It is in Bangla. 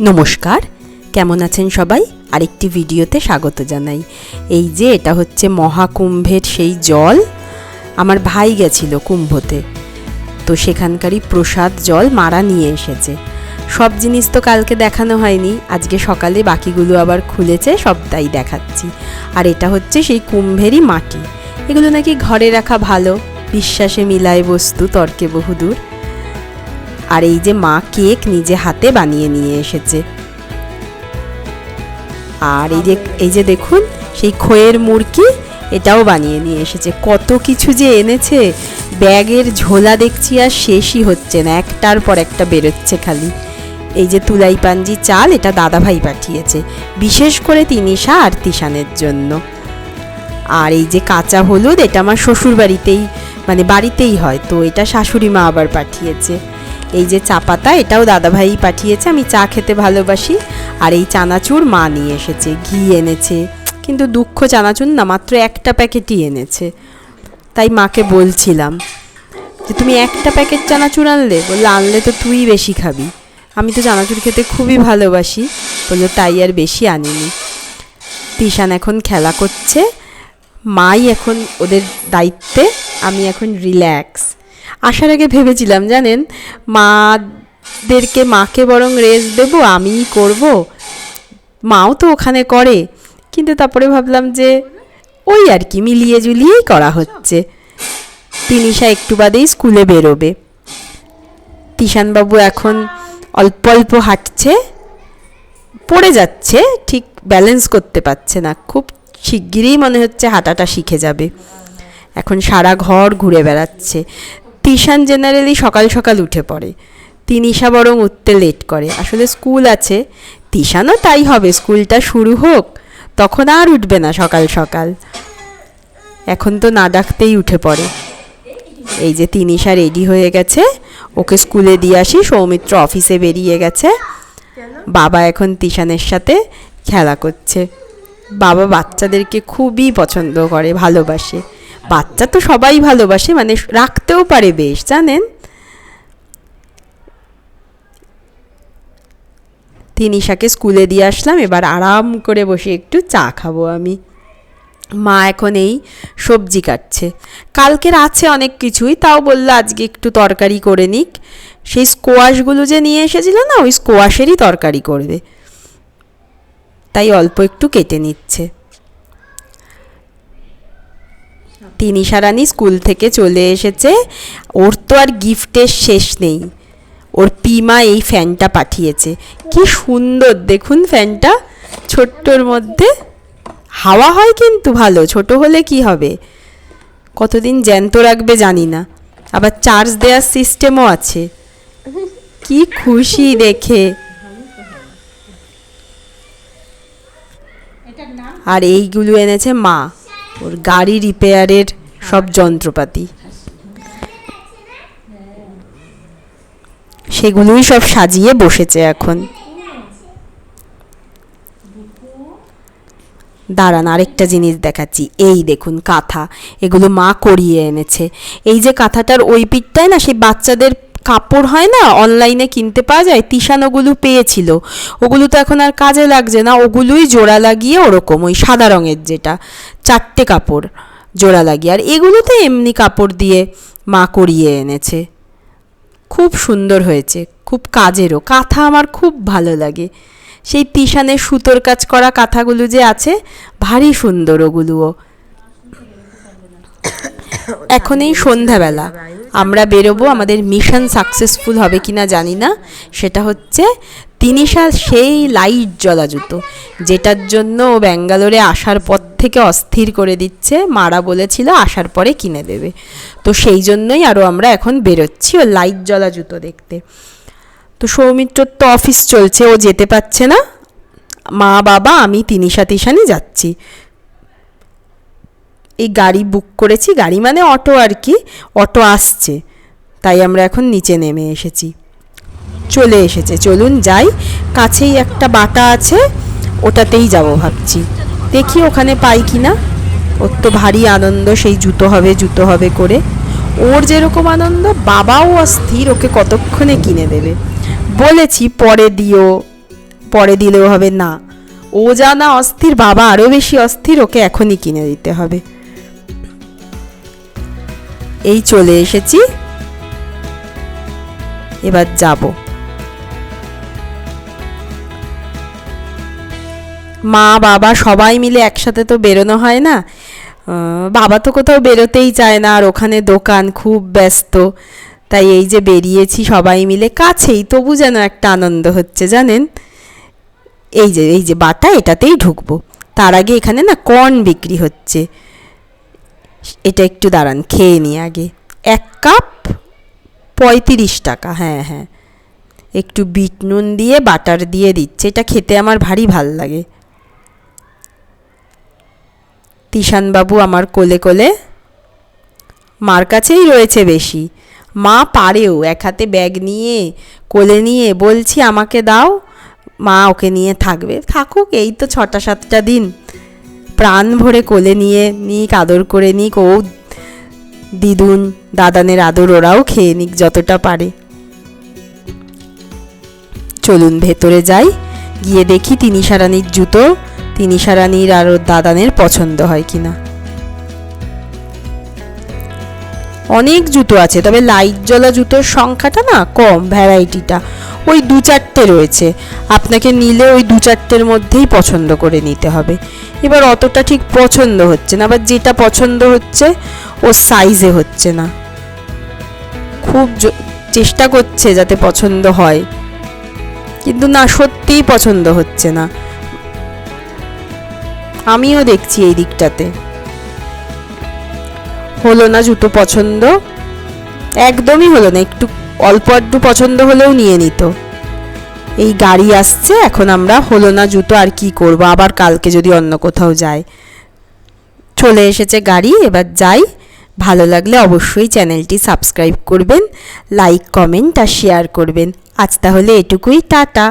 নমস্কার, কেমন আছেন সবাই? আরেকটি ভিডিওতে স্বাগত জানাই। এই যে, এটা হচ্ছে মহাকুম্ভের সেই জল। আমার ভাই গেছিল কুম্ভতে। তো সেখানকারই প্রসাদ জল মারা নিয়ে এসেছে। সব জিনিস তো কালকে দেখানো হয়নি। আজকে সকালে বাকিগুলো আবার খুলেছে, সবটাই দেখাচ্ছি। আর এটা হচ্ছে সেই কুম্ভেরই মাটি। এগুলো নাকি ঘরে রাখা ভালো। বিশ্বাসে মিলায় বস্তু তর্কে বহুদূর। আর এই যে মা কেক নিজে হাতে বানিয়ে নিয়ে এসেছে। আর এই যে এই যে দেখুন, সেই খয়ের মুরকি, এটাও বানিয়ে নিয়ে এসেছে। কত কিছু যে এনেছে, ব্যাগের ঝোলা দেখছি আর শেষই হচ্ছে না, একটার পর একটা বেরোচ্ছে খালি। এই যে তুলাই পাঞ্জি চাল, এটা দাদাভাই পাঠিয়েছে, বিশেষ করে তিনিশা আর তিশানের জন্য। আর এই যে কাঁচা হলুদ, এটা আমার শ্বশুর বাড়িতেই মানে বাড়িতেই হয়, তো এটা শাশুড়ি মা আবার পাঠিয়েছে। এই যে চা পাতা, এটাও দাদাভাই পাঠিয়েছে, আমি চা খেতে ভালোবাসি। আর এই চানাচুর মা নিয়ে এসেছে, ঘি এনেছে। কিন্তু দুঃখ চানাচুর না, মাত্র একটা প্যাকেটই এনেছে। তাই মাকে বলছিলাম যে, তুমি একটা প্যাকেট চানাচুর আনলে? বলল, আনলে তো তুই বেশি খাবি। আমি তো চানাচুর খেতে খুবই ভালোবাসি। বলল, তাই আর বেশি আনিনি। তিশান এখন খেলা করছে। মাই এখন ওদের দায়িত্বে, আমি এখন রিল্যাক্স। আসার আগে ভেবেছিলাম, জানেন? মাদেরকে, মাকে বরং রেস্ট দেবো, আমিই করব। মাও তো ওখানে করে। কিন্তু তারপরে ভাবলাম যে ওই আর কি, মিলিয়ে জুলিয়েই করা হচ্ছে। তিনিশা একটু বাদেই স্কুলে বেরোবে। তিশানবাবু এখন অল্প অল্প হাঁটছে, পড়ে যাচ্ছে, ঠিক ব্যালেন্স করতে পারছে না। খুব শিগগিরই মনে হচ্ছে হাঁটাটা শিখে যাবে। এখন সারা ঘর ঘুরে বেড়াচ্ছে। তিশান জেনারেলি সকাল সকাল উঠে পড়ে। তিনিশা বরং উঠতে লেট করে। আসলে স্কুল আছে। তিশানও তাই হবে। স্কুলটা শুরু হোক, তখন আর উঠবে না সকাল সকাল। এখন তো না ডাকতেই উঠে পড়ে। এই যে তিনিশা রেডি হয়ে গেছে। ওকে স্কুলে দিয়ে আসি। সৌমিত্র অফিসে বেরিয়ে গেছে। বাবা এখন তিশানের সাথে খেলা করছে। বাবা বাচ্চাদেরকে খুবই পছন্দ করে, ভালোবাসে। বাচ্চা তো সবাই ভালোবাসে মানে রাখতেও পারে বেশ, জানেন? তিনিশাকে স্কুলে দিয়ে আসলাম, এবার আরাম করে বসে একটু চা খাব আমি। মা এখন এই সবজি কাটছে। কালকের আছে অনেক কিছুই, তাও বলল আজকে একটু তরকারি করে নিক। সেই স্কোয়াশগুলো যে নিয়ে এসেছিল না, ওই স্কোয়াশেরই তরকারি করবে। তাই অল্প একটু কেটে নিচ্ছে। তিনি সারানি স্কুল থেকে চলে এসেছে। ওর তো আর গিফটের শেষ নেই। ওর পিমা এই ফ্যানটা পাঠিয়েছে। কি সুন্দর দেখুন ফ্যানটা। ছোট্টর মধ্যে। হাওয়া হয় কিন্তু ভালো, ছোট হলে কি হবে? কতদিন জ্যান্ত রাখবে জানি না। আবার চার্জ দেওয়ার সিস্টেমও আছে। কি খুশি দেখে। আর এইগুলো এনেছে মা। ওর গাড়ি রিপেয়ারের সব যন্ত্রপাতি। সেগুলোই সব সাজিয়ে বসেছে এখন। দাঁড়ান, আরেকটা জিনিস দেখাচ্ছি। এই দেখুন, কাঁথা। এগুলো মা করিয়ে এনেছে। এই যে কাঁথাটার ওই পিঠটায় না, সেই বাচ্চাদের কাপড় হয় না অনলাইনে কিনতে পাওয়া যায় তিশান ওগুলো পেয়েছিল। ওগুলো তো এখন আর কাজে লাগছে না, ওগুলোই জোড়া লাগিয়ে ওরকম, ওই সাদা রঙের যেটা, চারটে কাপড় জোড়া লাগিয়ে। আর এগুলো তো এমনি কাপড় দিয়ে মা করিয়ে এনেছে। খুব সুন্দর হয়েছে, খুব কাজেরও। কাঁথা আমার খুব ভালো লাগে। সেই তিশানের সুতোর কাজ করা কাঁথাগুলো যে আছে, ভারী সুন্দর ওগুলোও। এখন এই সন্ধ্যাবেলা। আমরা বেরোবো, আমাদের মিশন সাকসেসফুল হবে কি না জানি না। সেটা হচ্ছে তিনিশা সেই লাইট জ্বলা জুতো যেটার জন্য ও ব্যাঙ্গালোরে আসার পর থেকে অস্থির করে দিচ্ছে। মারা বলেছিল আসার পরে কিনে দেবে। তো সেই জন্যই আরও আমরা এখন বেরোচ্ছি ও লাইট জ্বলা জুতো দেখতে। তো সৌমিত্রর তো অফিস চলছে, ও যেতে পারছে না। মা, বাবা, আমি, তিনিশা, তিশানি যাচ্ছি। এই গাড়ি বুক করেছি। গাড়ি মানে অটো আর কি অটো আসছে। তাই আমরা এখন নিচে নেমে এসেছি। চলে এসেছে। চলুন যাই। কাছেই একটা বাটা আছে। ওটাতেই যাব ভাবছি। দেখি ওখানে পাই কি না ওর তো ভারী আনন্দ, সেই জুতো হবে জুতো হবে করে। ওর যেরকম আনন্দ, বাবাও অস্থির, ওকে কতক্ষণে কিনে দেবে? বলেছি, পরে দিও। পরে দিলেও হবে না। ও যা না অস্থির, বাবা আরও বেশি অস্থির, ওকে এখনই কিনে দিতে হবে। এই চলে এসেছি। এবার যাব। মা, বাবা সবাই মিলে একসাথে তো বেরোনো হয় না? বাবা তো কোথাও বেরোতেই চায় না আর ওখানে দোকান খুব ব্যস্ত। তাই এই যে বেরিয়েছি সবাই মিলে কাছেই, তবু যেন একটা আনন্দ হচ্ছে, জানেন? এই যে এই যে বাটা এটাতেই ঢুকবো। তার আগে এখানে না কর্ন বিক্রি হচ্ছে। এটা একটু দাঁড়ান, খেয়ে নিই আগে। এক কাপ পঁয়ত্রিশ টাকা হ্যাঁ হ্যাঁ। একটু বিট নুন দিয়ে বাটার দিয়ে দিচ্ছে, এটা খেতে আমার ভারী ভালো লাগে। তিশানবাবু আমার কোলে কোলে, মার কাছেই রয়েছে বেশি। মা পারেও, এক হাতে ব্যাগ নিয়ে, কোলে নিয়ে বলছি, আমাকে দাও, মা ওকে নিয়ে থাকবে। থাকুক, এই তো ছটা সাতটা দিন। প্রাণ ভরে কোলে নিয়ে নিক, আদর করে নিক। ও দিদুন, দাদানের আদর ওরাও খেয়ে নিক যতটা পারে। চলুন ভেতরে যাই। গিয়ে দেখি তিনি সারানির জুতো তিনি সারানির আর দাদানের পছন্দ হয় কিনা। অনেক জুতো আছে, তবে লাইট জ্বলা জুতোর সংখ্যাটা না কম ভ্যারাইটিটা ওই দু চারটে রয়েছে। আপনাকে নিলে ওই দু চারটের মধ্যেই পছন্দ করে নিতে হবে। এবার অতটা ঠিক পছন্দ হচ্ছে না, আবার যেটা পছন্দ হচ্ছে, ও সাইজে হচ্ছে না। খুব চেষ্টা করছে যাতে পছন্দ হয়। কিন্তু না, সত্যিই পছন্দ হচ্ছে না। আমিও দেখছি এই দিকটাতে। হলো না জুতো পছন্দ? একদমই হলো না, একটু অল্প একটু পছন্দ হলেও নিয়ে নিত। এই গাড়ি আসছে, এখন আমরা হলো না জুতো আর কি করব? আবার কালকে যদি অন্য কোথাও যাই। চলে এসেছে গাড়ি, এবার যাই। ভালো লাগলে অবশ্যই চ্যানেলটি সাবস্ক্রাইব করবেন, লাইক, কমেন্ট আর শেয়ার করবেন। আজ তাহলে এটুকুই, টাটা।